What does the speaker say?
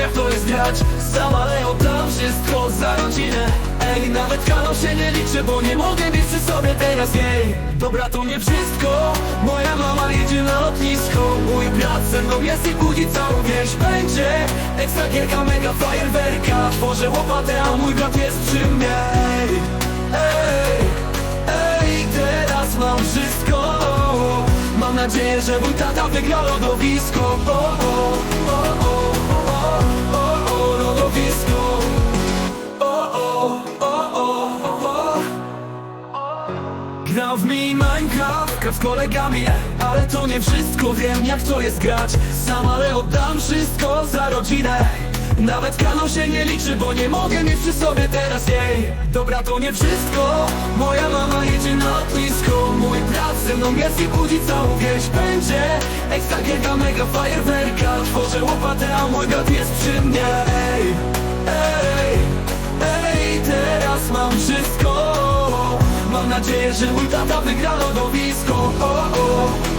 jak to jest grać Sam, ale oddam wszystko za rodzinę. Ej, nawet kanał się nie liczy, bo nie mogę mieć przy sobie teraz jej. Dobra, to nie wszystko. Moja mama jedzie na lotnisko. Mój brat ze mną jest i budzi całą wieś. Będzie ekstra gierka, mega fajerwerka. Tworzę łopatę, a mój brat jest przy mnie. Ej, ej, ej, teraz mam wszystko. Mam nadzieję, że mój tata wygra lodowisko. O, o, Grał w mi Minecraft z kolegami Ale to nie wszystko, wiem jak to jest grać. Sam, ale oddam wszystko za rodzinę. Nawet kanał się nie liczy, bo nie mogę mieć przy sobie teraz jej. Dobra, to nie wszystko. Moja mama jedzie na lotnisko. Mój brat ze mną jest i budzi całą wieś. Będzie ekstra gierka, mega fajerwerka. Tworzę łopatę, a mój brat jest przy mnie. Ej, ej, ej, teraz mam wszystko Mam nadzieję, że mój tata wygra lodowisko o, o.